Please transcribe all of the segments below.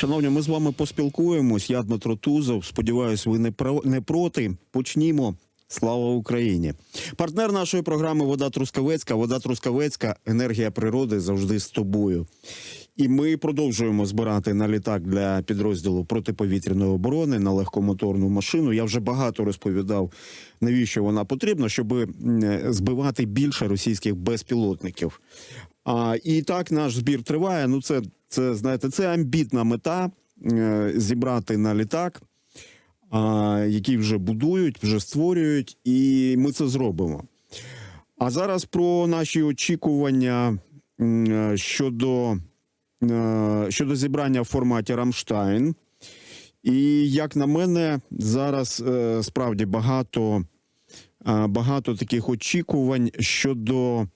Шановні, ми з вами поспілкуємось. Я Дмитро Тузов. Сподіваюсь, ви не про не проти. Почнімо. Слава Україні! Партнер нашої програми Вода Трускавецька. Вода Трускавецька, енергія природи завжди з тобою. І ми продовжуємо збирати на літак для підрозділу протиповітряної оборони на легкомоторну машину. Я вже багато розповідав, навіщо вона потрібна, щоб збивати більше російських безпілотників. А, і так наш збір триває. Ну, це, це знаєте, це амбітна мета е, зібрати на літак, а, який вже будують, вже створюють, і ми це зробимо. А зараз про наші очікування е, щодо, е, щодо зібрання в форматі Рамштайн. І як на мене, зараз справді багато, багато таких очікувань щодо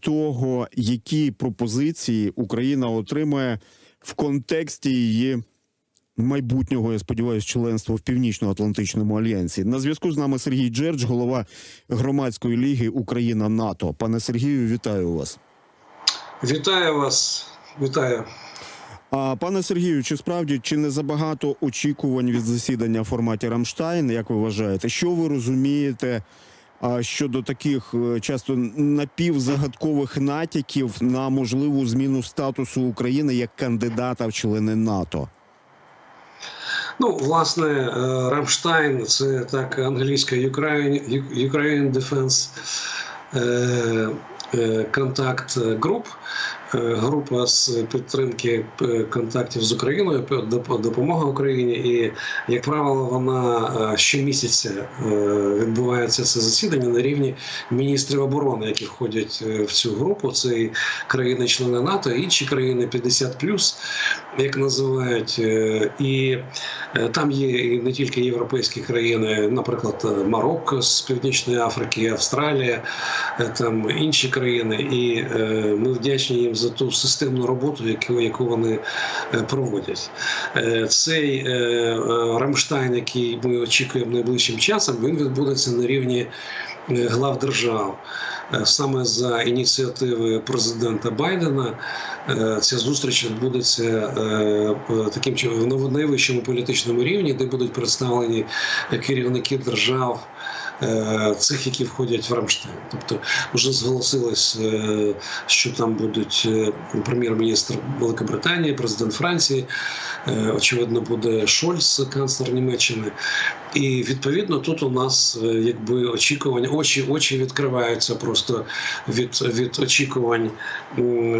того, які пропозиції Україна отримає в контексті її майбутнього, я сподіваюся, членства в Північно-Атлантичному альянсі. На зв'язку з нами Сергій Джердж, голова громадської ліги Україна НАТО. Пане Сергію, вітаю вас. Вітаю вас, вітаю. А пане Сергію, чи справді чи не забагато очікувань від засідання в форматі Рамштайн? Як ви вважаєте? Що ви розумієте щодо таких е, часто напівзагадкових натяків на можливу зміну статусу України як кандидата в члени НАТО? Ну, власне, е, Рамштайн це так англійська Ukraine, Ukraine Defense контакт груп. Contact Group. Е, Група з підтримки е, контактів з Україною, доп- допомога Україні, і як правило, вона е, щомісяця відбувається це засідання на рівні міністрів оборони, які входять в цю групу. Це і країни-члени НАТО, і інші країни 50+, як називають. І там є не тільки європейські країни, наприклад, Марокко з Північної Африки, Австралія, там інші країни. І ми вдячні їм за ту системну роботу, яку, яку вони е, проводять. Е, Цей е, Рамштайн, який ми очікуємо найближчим часом, він відбудеться на рівні глав держав. Саме за ініціативи президента Байдена ця зустріч відбудеться таким на найвищому політичному рівні, де будуть представлені керівники держав. Е, Цих, які входять в Рамштайн, тобто вже зголосилось, е, що там будуть е, прем'єр-міністр Великобританії, президент Франції, очевидно, буде Шольц, канцлер Німеччини. І відповідно тут у нас е, якби очікування, очі очі відкриваються просто від, від очікувань,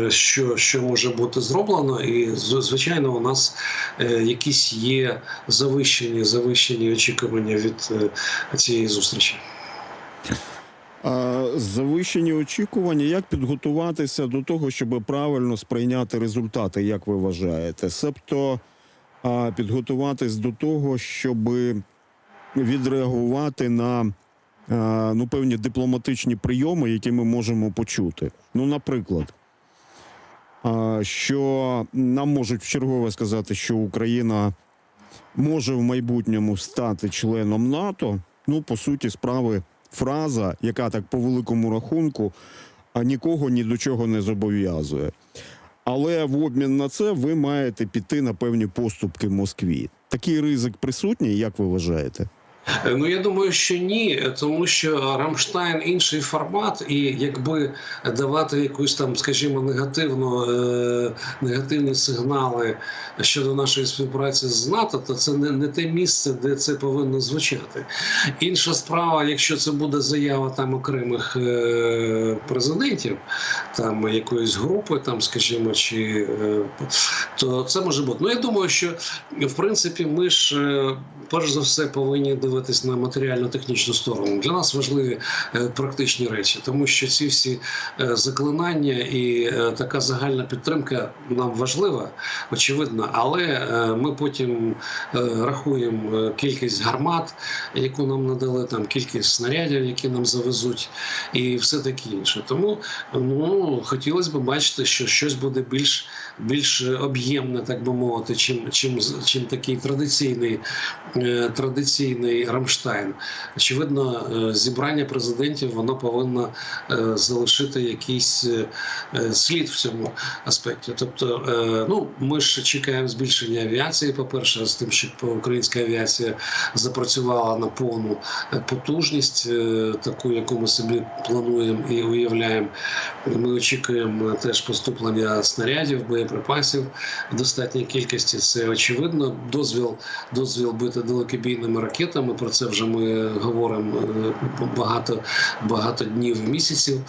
що, що може бути зроблено. І звичайно, у нас е, якісь є завищені, завищені очікування від е, цієї зустрічі. Завищені очікування, як підготуватися до того, щоб правильно сприйняти результати, як ви вважаєте? Себто підготуватись до того, щоб відреагувати на ну, певні дипломатичні прийоми, які ми можемо почути. Ну, наприклад, що нам можуть вчергове сказати, що Україна може в майбутньому стати членом НАТО. Ну, по суті, справи фраза, яка так по великому рахунку, нікого ні до чого не зобов'язує. Але в обмін на це ви маєте піти на певні поступки Москві. Такий ризик присутній, як ви вважаєте? Ну я думаю, що ні, тому що Рамштайн інший формат, і якби давати якусь там, скажімо, негативну е, негативні сигнали щодо нашої співпраці з НАТО, то це не, не те місце, де це повинно звучати. Інша справа, якщо це буде заява там окремих е, президентів, там якоїсь групи, там, скажімо, чи е, то це може бути. Ну я думаю, що в принципі ми ж е, перш за все повинні дивитись на матеріально-технічну сторону. Для нас важливі е, практичні речі, тому що ці всі е, заклинання і е, така загальна підтримка нам важлива, очевидно, але ми потім рахуємо кількість гармат, яку нам надали, там кількість снарядів, які нам завезуть, і все таке інше. Тому ну хотілося б бачити, що щось буде більш більш об'ємне, так би мовити, чим чим чим такий традиційний традиційний Рамштайн. Очевидно, е, зібрання президентів воно повинно е, залишити якийсь е, слід в цьому аспекті. Тобто, ну ми ж чекаємо збільшення авіації. По перше, з тим, щоб українська авіація запрацювала на повну потужність, таку, яку ми собі плануємо і уявляємо. Ми очікуємо теж поступлення снарядів, боєприпасів в достатній кількості. Це очевидно. Дозвіл, дозвіл бити далекобійними ракетами. Про це вже ми говоримо е, багато, багато днів місяців.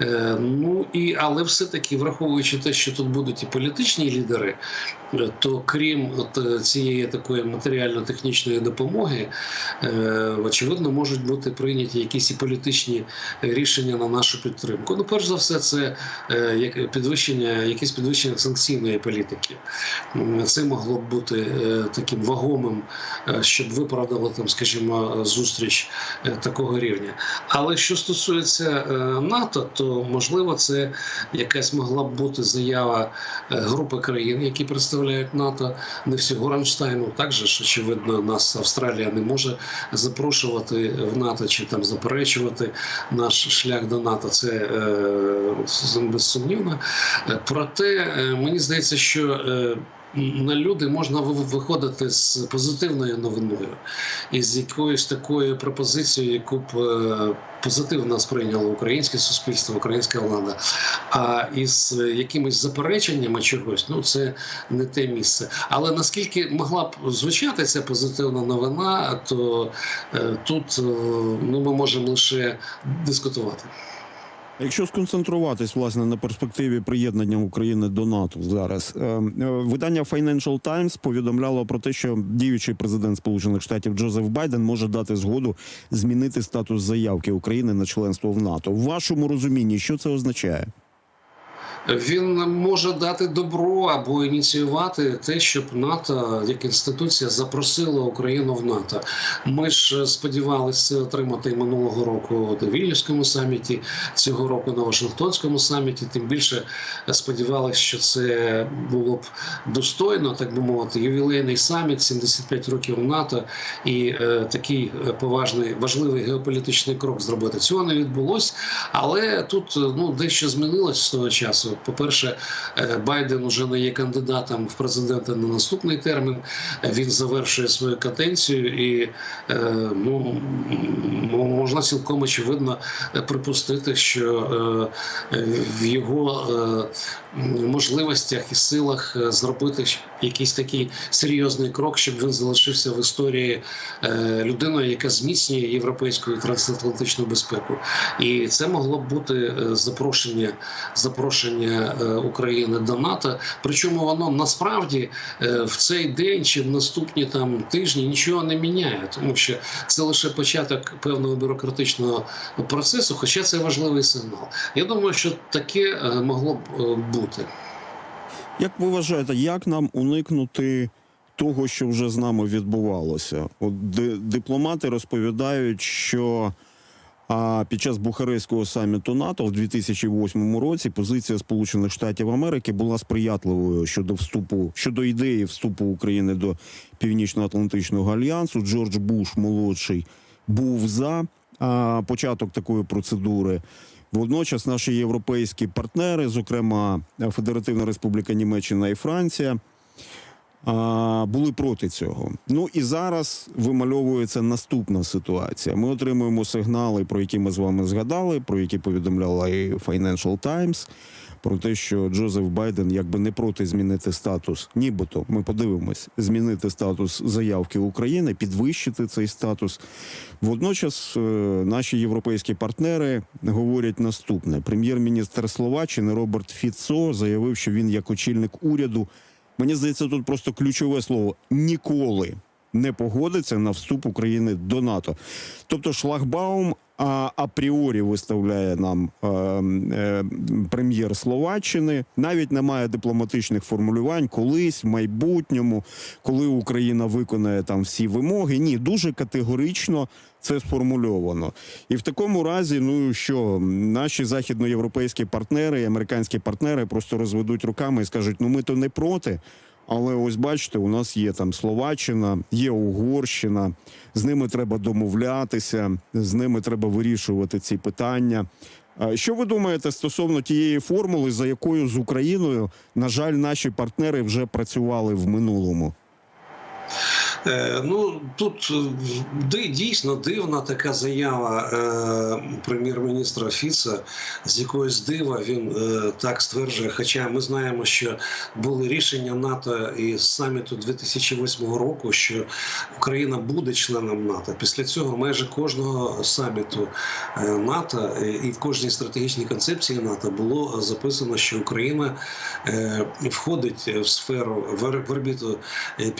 Е, Ну і але все-таки, враховуючи те, що тут будуть і політичні лідери, е, то крім от цієї такої матеріально-технічної допомоги, очевидно, можуть бути прийняті якісь і політичні рішення на нашу підтримку. Ну, перш за все, це підвищення, якесь підвищення санкційної політики. Це могло б бути таким вагомим, щоб виправдало там, скажімо, зустріч е, такого рівня. Але що стосується е, НАТО, то можливо це якась могла б бути заява е, групи країн, які представляють НАТО, не всього Рамштайну. Також очевидно, нас Австралія не може запрошувати в НАТО чи там заперечувати наш шлях до НАТО. Це е, безсумнівно. Е, Проте е, мені здається, що е, на люди можна ви- виходити з позитивною новиною і з якоюсь такою пропозицією, яку б е, позитивно сприйняло українське суспільство, українська влада. А із якимись запереченнями чогось, ну це не те місце. Але наскільки могла б звучати ця позитивна новина, то е, тут е, ну ми можемо лише дискутувати. Якщо сконцентруватись власне на перспективі приєднання України до НАТО зараз, е, е, видання Financial Times повідомляло про те, що діючий президент Сполучених Штатів Джозеф Байден може дати згоду змінити статус заявки України на членство в НАТО. В вашому розумінні, що це означає? Він може дати добро або ініціювати те, щоб НАТО як інституція запросила Україну в НАТО. Ми ж сподівалися отримати минулого року на Вільнюському саміті, цього року на Вашингтонському саміті. Тим більше сподівалися, що це було б достойно, так би мовити, ювілейний саміт, 75 років НАТО і е, такий е, поважний важливий геополітичний крок зробити. Цього не відбулось, але тут е, ну дещо змінилось з того часу. По-перше, е, Байден уже не є кандидатом в президенти на наступний термін. Він завершує свою каденцію, і е, ну можна цілком очевидно е, припустити, що в його можливостях і силах зробити якийсь такий серйозний крок, щоб він залишився в історії людиною, яка зміцнює європейську трансатлантичну безпеку. І це могло б бути запрошення, запрошення е, України до НАТО. Причому воно насправді е, в цей день чи в наступні там тижні нічого не міняє, тому що це лише початок певного бюрократичного процесу, хоча це важливий сигнал. Я думаю, що таке е, могло б бути. Як ви вважаєте, як нам уникнути того, що вже з нами відбувалося? От дипломати розповідають, що а, під час Бухарестського саміту НАТО в 2008 році позиція Сполучених Штатів Америки була сприятливою щодо вступу щодо ідеї вступу України до Північно-Атлантичного альянсу. Джордж Буш молодший був за а, початок такої процедури. Водночас наші європейські партнери, зокрема Федеративна Республіка Німеччина і Франція, були проти цього. Ну і зараз вимальовується наступна ситуація. Ми отримуємо сигнали, про які ми з вами згадали, про які повідомляла і Financial Times, про те, що Джозеф Байден якби не проти змінити статус, нібито ми подивимось, змінити статус заявки України, підвищити цей статус. Водночас е, наші європейські партнери говорять наступне: прем'єр-міністр Словаччини Роберт Фіцо заявив, що він як очільник уряду. Мені здається, тут просто ключове слово ніколи не погодиться на вступ України до НАТО. Тобто, шлагбаум а, апріорі виставляє нам е, е, прем'єр Словаччини. Навіть немає дипломатичних формулювань колись, в майбутньому, коли Україна виконає там всі вимоги. Ні, дуже категорично це сформульовано. І в такому разі, ну що наші західноєвропейські партнери, і американські партнери просто розведуть руками і скажуть: ну ми то не проти. Але ось бачите, у нас є там Словаччина, є Угорщина. З ними треба домовлятися, з ними треба вирішувати ці питання. Що ви думаєте стосовно тієї формули, за якою з Україною, на жаль, наші партнери вже працювали в минулому? Е, Ну тут е, дійсно дивна така заява е, прем'єр-міністра Фіца, з якоїсь дива він так стверджує. Хоча ми знаємо, що були рішення НАТО і саміту 2008 року, що Україна буде членом НАТО. Після цього майже кожного саміту НАТО і в кожній стратегічній концепції НАТО було записано, що Україна входить в сферу в ор- в орбіту е,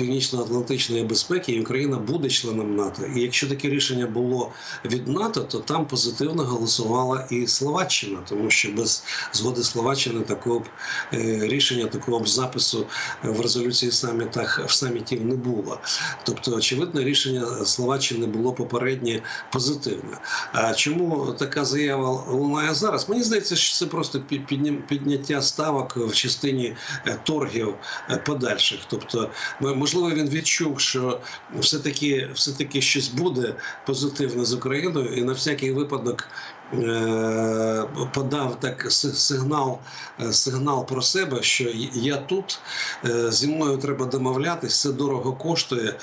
Північно-Атлантичної безпеки, і Україна буде членом НАТО. І якщо таке рішення було від НАТО, то там позитивно голосувала і Словаччина, тому що без згоди Словаччини такого б е, рішення, такого б запису в резолюції самітах в самітів не було. Тобто, очевидно, рішення Словаччини було попереднє позитивне. А чому така заява лунає зараз? Мені здається, що це просто під- підняття ставок в частині е, торгів е, подальших. Тобто, можливо, він відчув, що все-таки все-таки щось буде позитивне з Україною, і на всякий випадок. Е, Подав так сигнал, е, сигнал про себе, що я тут е, зі мною треба домовлятись, це дорого коштує.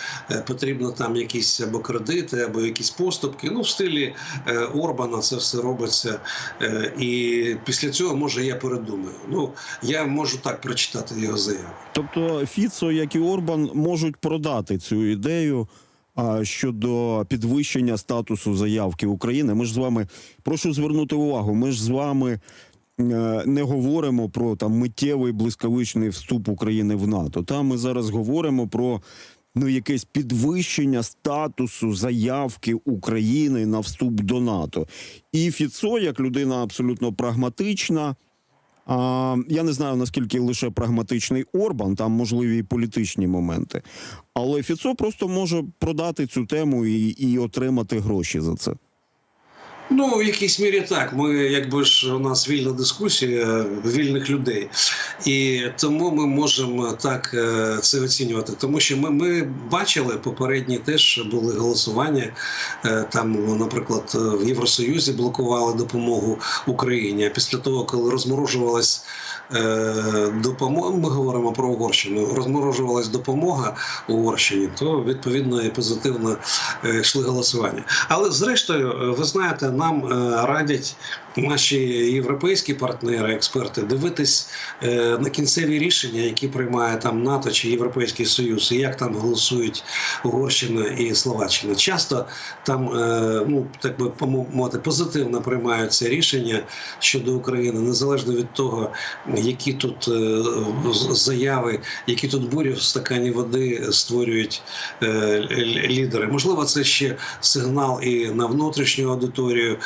Потрібно там якісь або кредити, або якісь поступки. Ну, в стилі Орбана це все робиться. І після цього може я передумаю. Ну я можу так прочитати його заяву. Тобто Фіцо, як і Орбан, можуть продати цю ідею щодо підвищення статусу заявки України. Ми ж з вами прошу звернути увагу. Ми ж з вами е, не говоримо про там миттєвий блискавичний вступ України в НАТО. Там ми зараз говоримо про. Ну, якесь підвищення статусу заявки України на вступ до НАТО. І Фіцо, як людина абсолютно прагматична, а, я не знаю наскільки лише прагматичний Орбан, там можливі і політичні моменти. Але Фіцо просто може продати цю тему і, і отримати гроші за це. Ну, в якійсь мірі так. Ми, якби ж у нас вільна дискусія вільних людей, і тому ми можемо так е, це оцінювати. Тому що ми, ми бачили попередні теж були голосування. е, Там, наприклад, в Євросоюзі блокували допомогу Україні. А після того, коли розморожувалась допомога, ми говоримо про Угорщину, розморожувалась допомога Угорщині, то відповідно і позитивно е, йшли голосування. Але зрештою, е, ви знаєте, нам е, радять наші європейські партнери, експерти, дивитись е, на кінцеві рішення, які приймає там НАТО чи Європейський Союз, і як там голосують Угорщина і Словаччина. Часто там, е, ну так би мовити, позитивно приймаються рішення щодо України, незалежно від того, які тут е, заяви, які тут бурі в стакані води створюють лідери. Можливо, це ще сигнал і на внутрішню аудиторію,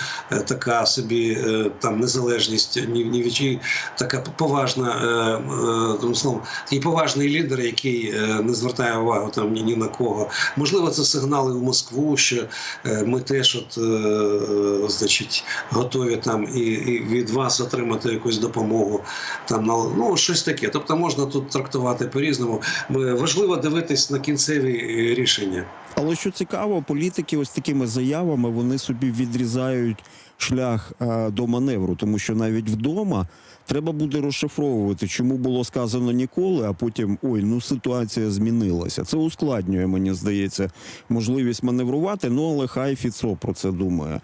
така собі е, там незалежність, ні, ні від чиї, така поважна, е, е, тому словом, такий поважний лідер, який е, не звертає увагу там ні, ні на кого. Можливо, це сигнали в Москву, що е, ми теж, от, е, е, значить, готові там і, і від вас отримати якусь допомогу. Там на ну щось таке. Тобто можна тут трактувати по-різному. Важливо дивитись на кінцеві е, рішення. Але що цікаво, політики ось такими заявами вони собі відрізають шлях е, до маневру, тому що навіть вдома треба буде розшифровувати, чому було сказано ніколи, а потім ой, ну ситуація змінилася. Це ускладнює, мені здається, можливість маневрувати. Ну але хай Фіцо про це думає.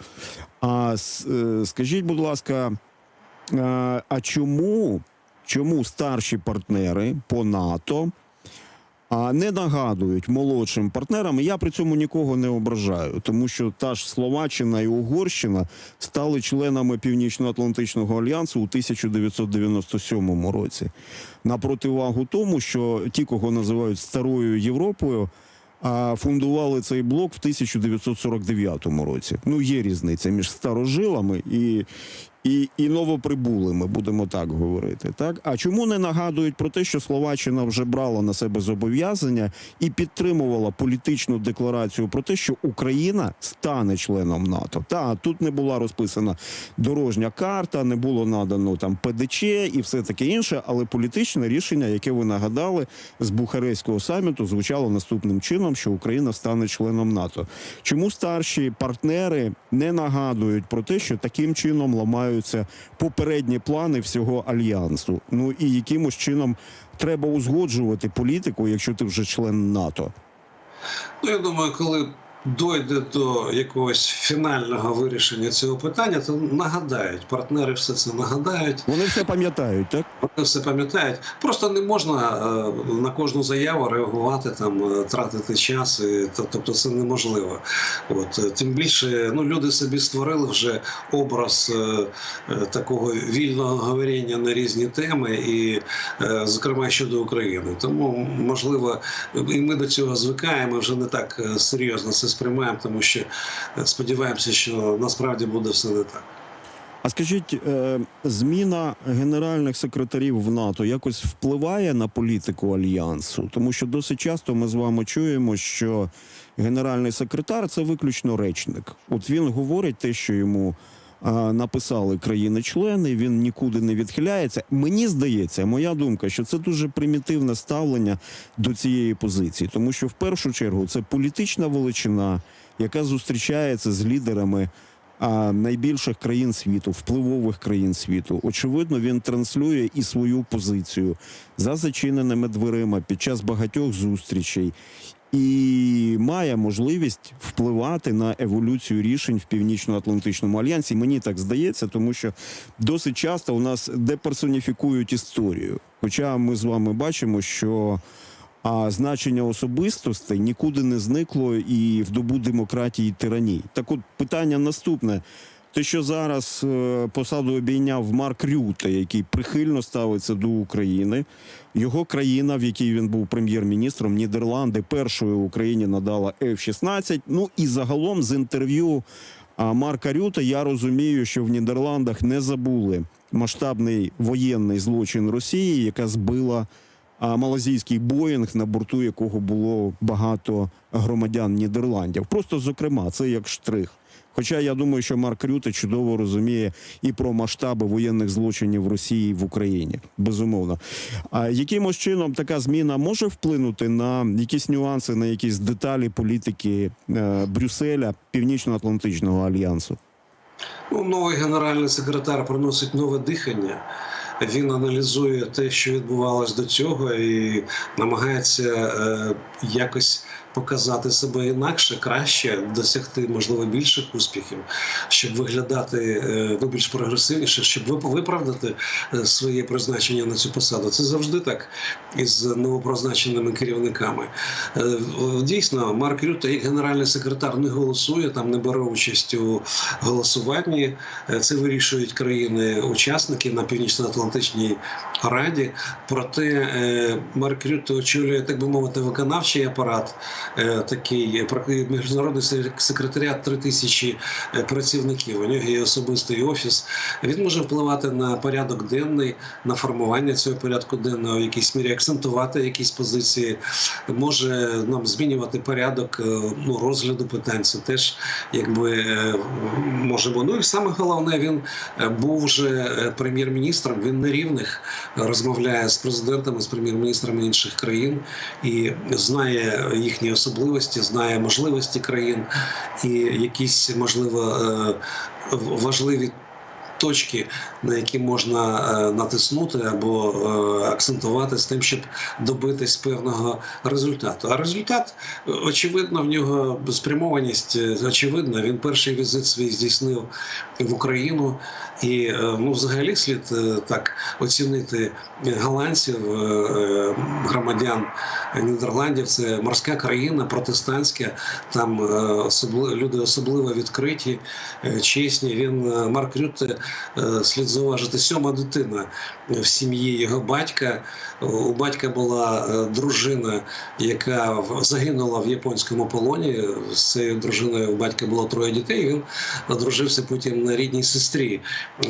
А е, скажіть, будь ласка, е, а чому, чому старші партнери по НАТО? А не нагадують молодшим партнерам. Я при цьому нікого не ображаю, тому що та ж Словаччина і Угорщина стали членами Північно-Атлантичного альянсу у 1997 році. На противагу тому, що ті, кого називають старою Європою. А фундували цей блок в 1949 році. Ну є різниця між старожилами і, і, і новоприбулими, будемо так говорити. Так а чому не нагадують про те, що Словаччина вже брала на себе зобов'язання і підтримувала політичну декларацію про те, що Україна стане членом НАТО? Та тут не була розписана дорожня карта, не було надано там ПДЧ і все таке інше, але політичне рішення, яке ви нагадали з Бухарестського саміту, звучало наступним чином, що Україна стане членом НАТО. Чому старші партнери не нагадують про те, що таким чином ламаються попередні плани всього альянсу? Ну і якимось чином треба узгоджувати політику, якщо ти вже член НАТО? Ну, я думаю, коли дойде до якогось фінального вирішення цього питання, то нагадають, партнери все це нагадають. Вони все пам'ятають, так? Вони все пам'ятають. Просто не можна е, на кожну заяву реагувати, там е, тратити час. І, то- тобто це неможливо. От е, тим більше, ну люди собі створили вже образ такого вільного говоріння на різні теми, і зокрема щодо України. Тому можливо, і ми до цього звикаємо вже не так серйозно це сприймаємо, тому що е, сподіваємося, що насправді буде все не так. А скажіть, е, зміна генеральних секретарів в НАТО якось впливає на політику альянсу? Тому що досить часто ми з вами чуємо, що генеральний секретар це виключно речник. От він говорить те, що йому написали країни-члени, він нікуди не відхиляється. Мені здається, моя думка, що це дуже примітивне ставлення до цієї позиції, тому що в першу чергу це політична величина, яка зустрічається з лідерами а, найбільших країн світу, впливових країн світу. Очевидно, він транслює і свою позицію за зачиненими дверима під час багатьох зустрічей. І має можливість впливати на еволюцію рішень в північно-атлантичному альянсі. Мені так здається, тому що досить часто у нас деперсоніфікують історію. Хоча ми з вами бачимо, що а значення особистостей нікуди не зникло і в добу демократії і тиранії. Так от питання наступне. Те, що зараз е, посаду обійняв Марк Рюте, який прихильно ставиться до України, його країна, в якій він був прем'єр-міністром, Нідерланди, першою Україні надала F-16. Ну і загалом з інтерв'ю Марка Рюте я розумію, що в Нідерландах не забули масштабний воєнний злочин Росії, яка збила малазійський Боїнг, на борту якого було багато громадян Нідерландів. Просто зокрема, це як штрих. Хоча я думаю, що Марк Рюте чудово розуміє і про масштаби воєнних злочинів Росії в Україні, безумовно. А якимось чином така зміна може вплинути на якісь нюанси, на якісь деталі політики е, Брюсселя, Північно-Атлантичного альянсу? Ну, новий генеральний секретар приносить нове дихання. Він аналізує те, що відбувалось до цього, і намагається е, якось показати себе інакше, краще, досягти можливо більших успіхів, щоб виглядати е, ну, більш прогресивніше, щоб вип- виправдати е, своє призначення на цю посаду. Це завжди так із новопрозначеними керівниками. Е, Дійсно, Марк Рюте, як генеральний секретар, не голосує, там не бере участь у голосуванні. Це вирішують країни-учасники на північно-атлантичній раді. Проте Марк Рюте очолює, так би мовити, виконавчий апарат. Е, Такий міжнародний секретаріат 3 тисячі е, працівників. У нього є особистий офіс. Він може впливати на порядок денний, на формування цього порядку денного, в якійсь мірі акцентувати якісь позиції, може нам змінювати порядок е, ну, розгляду питань. Це теж якби е, можемо. Ну і саме головне, він е, був вже е, прем'єр-міністром. Він на рівних розмовляє з президентами, з прем'єр-міністрами інших країн і знає їхні особливості, знає можливості країн і якісь можливо е, важливі. Точки, на які можна е, натиснути або е, акцентувати з тим, щоб добитись певного результату. А результат, очевидно, в нього спрямованість е, очевидна. Він перший візит свій здійснив в Україну, і ну, взагалі слід так оцінити голландців, громадян Нідерландів. Це морська країна, протестантська. Там е, особли, люди особливо відкриті, чесні. Він Марк Рютте слід зауважити, сьома дитина в сім'ї його батька. У батька була е, дружина, яка загинула в японському полоні. З цією дружиною у батька було троє дітей. Він одружився потім на рідній сестрі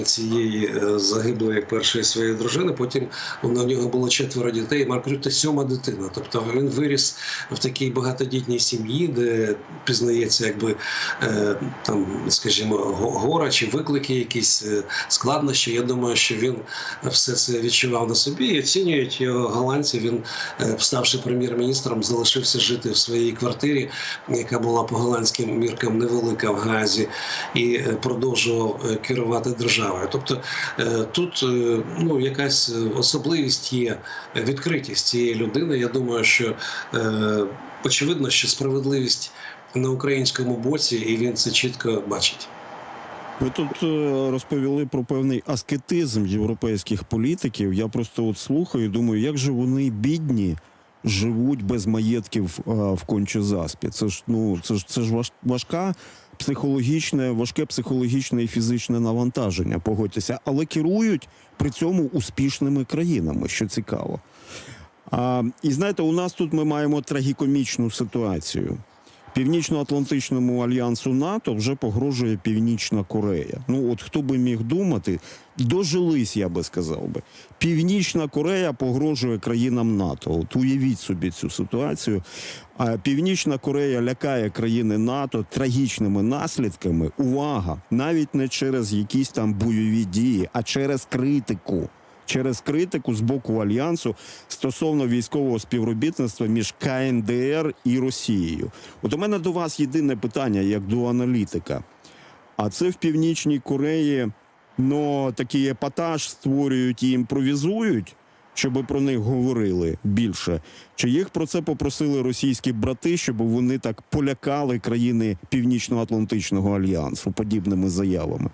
цієї е, загиблої першої своєї дружини. Потім у нього було четверо дітей. Маркрюта сьома дитина. Тобто він виріс в такій багатодітній сім'ї, де пізнається, якби е, там, скажімо, гора чи виклики, якісь е, складнощі. Я думаю, що він все це відчував на собі і оцінюють його голландці. Він, е, ставши прем'єр-міністром, залишився жити в своїй квартирі, яка була по голландським міркам невелика в Газі, і е, продовжував е, керувати державою. Тобто е, тут е, ну, якась е, особливість є е, відкритість цієї людини. Я думаю, що е, очевидно, що справедливість на українському боці, і він це чітко бачить. Ви тут е, розповіли про певний аскетизм європейських політиків. Я просто от слухаю, і думаю, як же вони бідні живуть без маєтків е, в кончезаспі. Це ж ну це ж це ж важ- важка психологічне, важке психологічне і фізичне навантаження. Погодьтеся, але керують при цьому успішними країнами, що цікаво. А, і знаєте, у нас тут ми маємо трагікомічну ситуацію. Північно-Атлантичному альянсу НАТО вже погрожує Північна Корея. Ну от хто би міг думати, дожились, я би сказав би. Північна Корея погрожує країнам НАТО. От уявіть собі цю ситуацію. А Північна Корея лякає країни НАТО трагічними наслідками. Увага! Навіть не через якісь там бойові дії, а через критику через критику з боку альянсу стосовно військового співробітництва між КНДР і Росією. От у мене до вас єдине питання, як до аналітика. А це в Північній Кореї ну, такий епатаж створюють і імпровізують, щоб про них говорили більше. Чи їх про це попросили російські брати, щоб вони так полякали країни Північно-Атлантичного альянсу подібними заявами?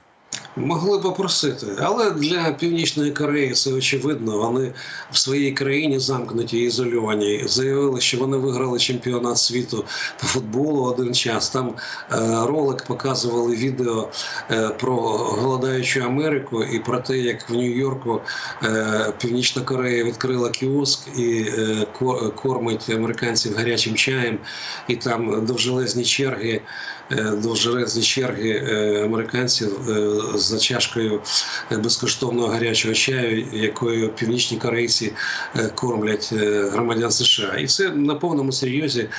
Могли попросити, але для північної Кореї це очевидно. Вони в своїй країні замкнуті і ізольовані. Заявили, що вони виграли чемпіонат світу по футболу один час. Там е, ролик показували відео е, про голодаючу Америку і про те, як в Нью-Йорку е, Північна Корея відкрила кіоск і кормить американців гарячим чаєм, і там довжелезні черги. Довжелезні черги американців за чашкою е, безкоштовного гарячого чаю, якою північні корейці е, кормлять е, громадян США. І це на повному серйозі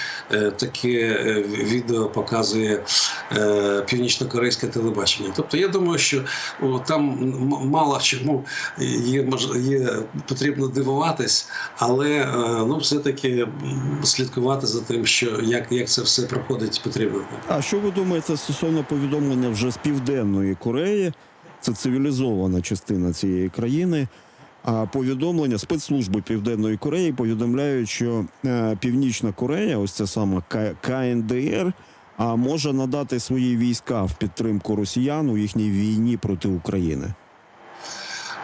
таке відео показує північно-корейське телебачення. Тобто, я думаю, що там мало чому є, є потрібно дивуватись, але ну все-таки слідкувати за тим, що як, як це все проходить, потрібно. А що ви думаєте стосовно повідомлення вже з Південної Кореї? Це цивілізована частина цієї країни. А повідомлення спецслужби Південної Кореї повідомляють, що е, Північна Корея, ось це саме К- КНДР, а може надати свої війська в підтримку росіян у їхній війні проти України.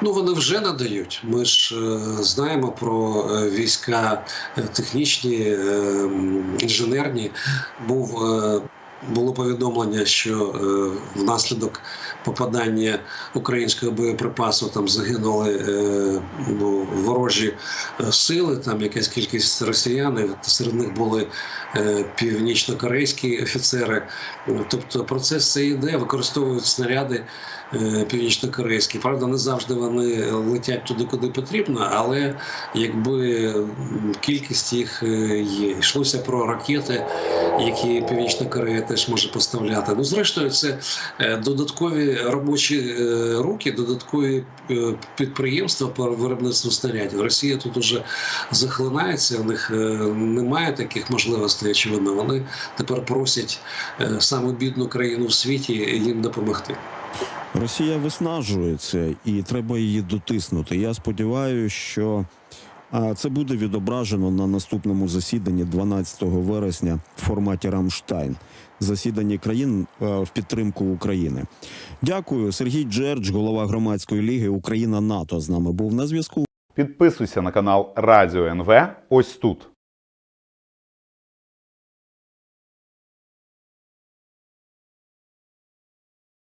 Ну вони вже надають. Ми ж е, знаємо про е, війська е, технічні, е, інженерні. Був е, було повідомлення, що е, внаслідок попадання українського боєприпасу там загинули е, ну, ворожі е, сили. Там якась кількість росіян, серед них були північно-корейські офіцери. Тобто процес це йде, використовують снаряди північно-корейські. Правда, не завжди вони летять туди, куди потрібно, але якби кількість їх є. Йшлося про ракети, які Північна Корея теж може поставляти. Ну, зрештою, це е, додаткові робочі е, руки, додаткові е, підприємства по виробництву снарядів. Росія тут уже захлинається, у них немає таких можливостей, очевидно. Вони тепер просять саме бідну країну в світі їм допомогти. Росія виснажується і треба її дотиснути. Я сподіваюся, що це буде відображено на наступному засіданні 12 вересня в форматі Рамштайн. Засіданні країн е, в підтримку України. Дякую, Сергій Джердж, голова громадської ліги Україна НАТО. З нами був на зв'язку. Підписуйся на канал Радіо НВ ось тут.